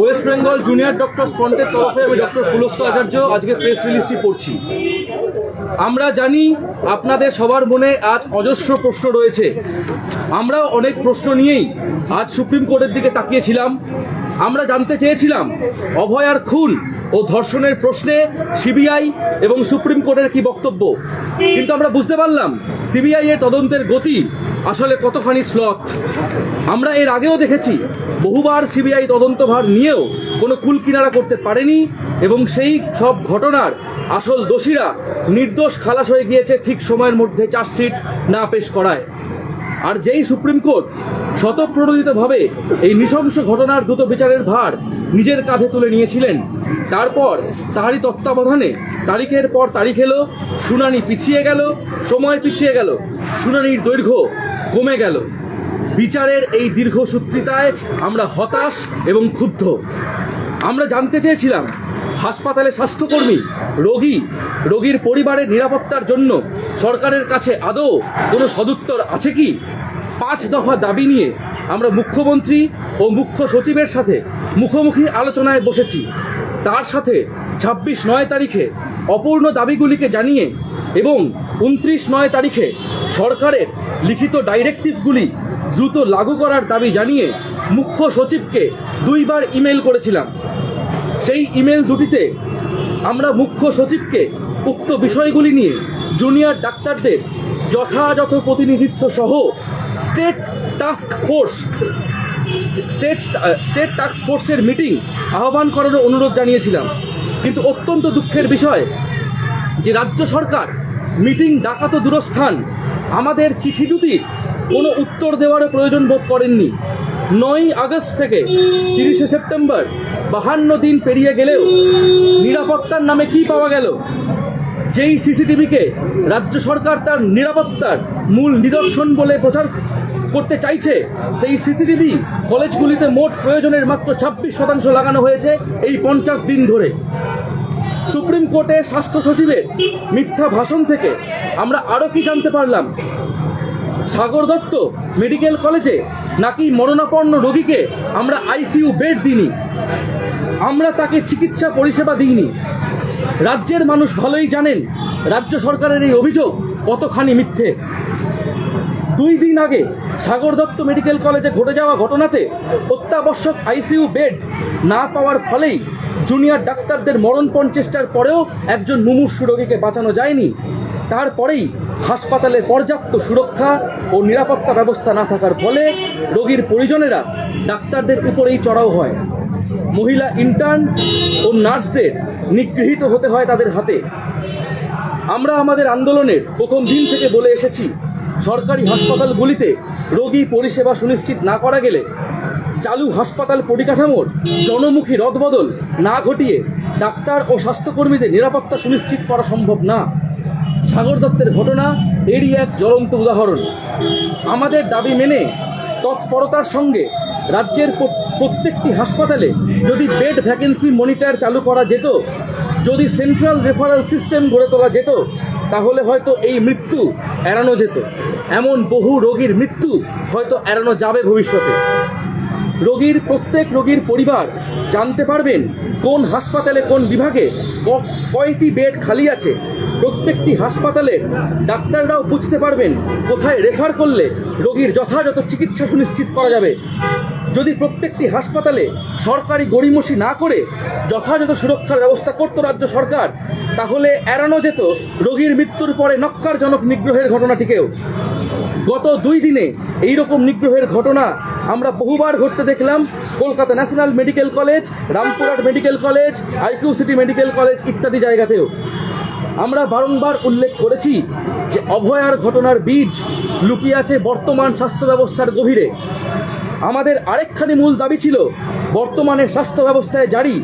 West Bengal junior doctor ফ্রন্টের তরফে আমি ডক্টর পুলস্ত আচার্য আজকে প্রেস রিলিজটি পড়ছি। আমরা জানি আপনাদের সবার মনে আজ অজস্র প্রশ্ন রয়েছে। আমরা অনেক প্রশ্ন নিয়েই আজ সুপ্রিম কোর্টের দিকে তাকিয়েছিলাম। আমরা জানতে চেয়েছিলাম অভয়ার খুন ও ধর্ষণের প্রশ্নে সিবিআই এবং সুপ্রিম কোর্টের কি বক্তব্য। কিন্তু আমরা বুঝতে পারলাম সিবিআই এর তদন্তের গতি আসলে কতখানি স্লথ আমরা এর আগেও দেখেছি, বহুবার সিবিআই তদন্তভার নিয়েও কোনো কুল কিনারা করতে পারেনি এবং সেই সব ঘটনার আসল দোষীরা নির্দোষ খালাস হয়ে গিয়েছে ঠিক সময়ের মধ্যে চার্জশিট না পেশ করায়। আর যেই সুপ্রিম কোর্ট শতপ্রণোদিতভাবে এই নৃশংস ঘটনার দ্রুত বিচারের ভার নিজের কাঁধে তুলে নিয়েছিলেন, তারপর তারই তত্ত্বাবধানে তারিখের পর তারিখ এলো, শুনানি পিছিয়ে গেল, সময় পিছিয়ে গেল, শুনানির দৈর্ঘ্য কমে গেল। বিচারের এই দীর্ঘসূত্রিতায় আমরা হতাশ এবং ক্ষুব্ধ। আমরা জানতে চেয়েছিলাম, হাসপাতালে স্বাস্থ্যকর্মী, রোগী, রোগীর পরিবারের নিরাপত্তার জন্য সরকারের কাছে আদৌ কোনো সদুত্তর আছে কি? পাঁচ দফা দাবি নিয়ে আমরা মুখ্যমন্ত্রী ও মুখ্য সচিবের সাথে মুখোমুখি আলোচনায় বসেছি। তার সাথে ছাব্বিশ নয় তারিখে অপূর্ণ দাবিগুলিকে জানিয়ে এবং উনত্রিশ নয় তারিখে সরকারের লিখিত ডাইরেক্টিভগুলি দ্রুত লাগু করার দাবি জানিয়ে মুখ্য সচিবকে দুইবার ইমেল করেছিলাম। সেই ইমেল দুটিতে আমরা মুখ্য সচিবকে উক্ত বিষয়গুলি নিয়ে জুনিয়র ডাক্তারদের যথাযথ প্রতিনিধিত্ব সহ state task force, state state task ফোর্সের মিটিং আহ্বান করার অনুরোধ জানিয়েছিলাম। কিন্তু অত্যন্ত দুঃখের বিষয় যে রাজ্য সরকার মিটিং ডাকা তো দূরস্থান আমাদের চিঠি দুটির কোনো উত্তর দেওয়ারও প্রয়োজন বোধ করেননি। নয় আগস্ট থেকে তিরিশে সেপ্টেম্বর বাহান্ন দিন পেরিয়ে গেলেও নিরাপত্তার নামে কি পাওয়া গেল? যেই সিসিটিভিকে রাজ্য সরকার তার নিরাপত্তার মূল নিদর্শন বলে প্রচার করতে চাইছে, সেই সিসিটিভি কলেজগুলিতে মোট প্রয়োজনের মাত্র ছাব্বিশ শতাংশ লাগানো হয়েছে এই পঞ্চাশ দিন ধরে। সুপ্রিম কোর্টে স্বাস্থ্য সচিবের মিথ্যা ভাষণ থেকে আমরা আরও কি জানতে পারলাম? সাগর দত্ত মেডিকেল কলেজে নাকি মরণাপন্ন রোগীকে আমরা আইসিইউ বেড দিইনি? আমরা তাকে চিকিৎসা পরিষেবা দিইনি। রাজ্যের মানুষ ভালোই জানেন রাজ্য সরকারের এই অভিযোগ কতখানি মিথ্যে। দুই দিন আগে সাগর দত্ত মেডিকেল কলেজে ঘটে যাওয়া ঘটনাতে অত্যাবশ্যক আইসিইউ বেড না পাওয়ার ফলেই জুনিয়র ডাক্তারদের মরণপণ চেষ্টার পরেও একজন মুমূর্ষু রোগীকে বাঁচানো যায়নি। তারপরেই হাসপাতালে পর্যাপ্ত সুরক্ষা ও নিরাপত্তা ব্যবস্থা না থাকার ফলে রোগীর পরিজনেরা ডাক্তারদের উপরেই চড়াও হয়। মহিলা ইন্টার্ন ও নার্সদের নিগৃহীত হতে হয় তাদের হাতে। আমরা আমাদের আন্দোলনের প্রথম দিন থেকে বলে এসেছি, সরকারি হাসপাতালগুলিতে রোগী পরিষেবা সুনিশ্চিত না করা গেলে চালু হাসপাতাল পরিকাঠামোর জনমুখী রদবদল না ঘটিয়ে ডাক্তার ও স্বাস্থ্যকর্মীদের নিরাপত্তা সুনিশ্চিত করা সম্ভব না। সাগর দত্তের ঘটনা, এরই এক জ্বলন্ত উদাহরণ। আমাদের দাবি মেনে তৎপরতার সঙ্গে রাজ্যের প্রত্যেকটি হাসপাতালে যদি বেড ভ্যাকেন্সি মনিটর চালু করা যেত, যদি সেন্ট্রাল রেফারেল সিস্টেম গড়ে তোলা যেত, তাহলে হয়তো এই মৃত্যু এড়ানো যেত। এমন বহু রোগীর মৃত্যু হয়তো এড়ানো যাবে ভবিষ্যতে। রোগীর প্রত্যেক রোগীর পরিবার জানতে পারবেন কোন হাসপাতালে কোন বিভাগে কয়টি বেড খালি আছে। প্রত্যেকটি হাসপাতালের ডাক্তাররাও বুঝতে পারবেন কোথায় রেফার করলে রোগীর যথাযথ চিকিৎসা সুনিশ্চিত করা যাবে। যদি প্রত্যেকটি হাসপাতালে সরকারি গড়িমসি না করে যথাযথ সুরক্ষার ব্যবস্থা করতো রাজ্য সরকার, তাহলে এড়ানো যেত রোগীর মৃত্যুর পরে নক্কারজনক নিগ্রহের ঘটনাটিকেও। গত দুই দিনে এই রকম নিগ্রহের ঘটনা আমরা বহুবার ঘটতে দেখলাম Kolkata national medical college, Rampurhat medical college IQ city medical college ইত্যাদি জায়গাতেও। আমরা বারংবার উল্লেখ করেছি যে অভয়ার ঘটনার বীজ লুকিয়ে আছে বর্তমান স্বাস্থ্য ব্যবস্থার গভীরে। আমাদের আরেকখানি মূল দাবি ছিল বর্তমানে স্বাস্থ্য ব্যবস্থায় জারি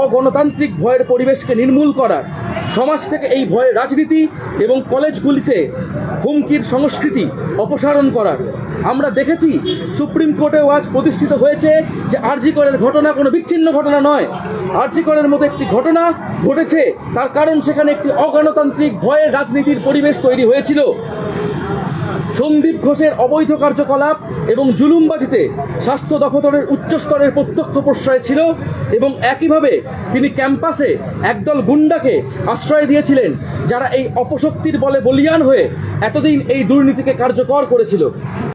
অগণতান্ত্রিক ভয়ের পরিবেশকে নির্মূল করার। সমাজ থেকে এই ভয়ের রাজনীতি এবং কলেজগুলিতে হুমকির সংস্কৃতি অপসারণ করার। আমরা দেখেছি সুপ্রিম কোর্টেও আজ প্রতিষ্ঠিত হয়েছে যে আরজিকরের ঘটনা কোনো বিচ্ছিন্ন ঘটনা নয়। আরজিকরের মতো একটি ঘটনা ঘটেছে, তার কারণ সেখানে একটি অগণতান্ত্রিক ভয়ের রাজনীতির পরিবেশ তৈরি হয়েছিল। সন্দীপ ঘোষের অবৈধ কার্যকলাপ এবং জুলুমবাজিতে স্বাস্থ্য দফতরের উচ্চস্তরের প্রত্যক্ষ প্রশ্রয় ছিল এবং একইভাবে তিনি ক্যাম্পাসে একদল গুন্ডাকে আশ্রয় দিয়েছিলেন, যারা এই অপশক্তির বলে বলিয়ান হয়ে এতদিন এই দুর্নীতিকে কার্যকর করেছিল।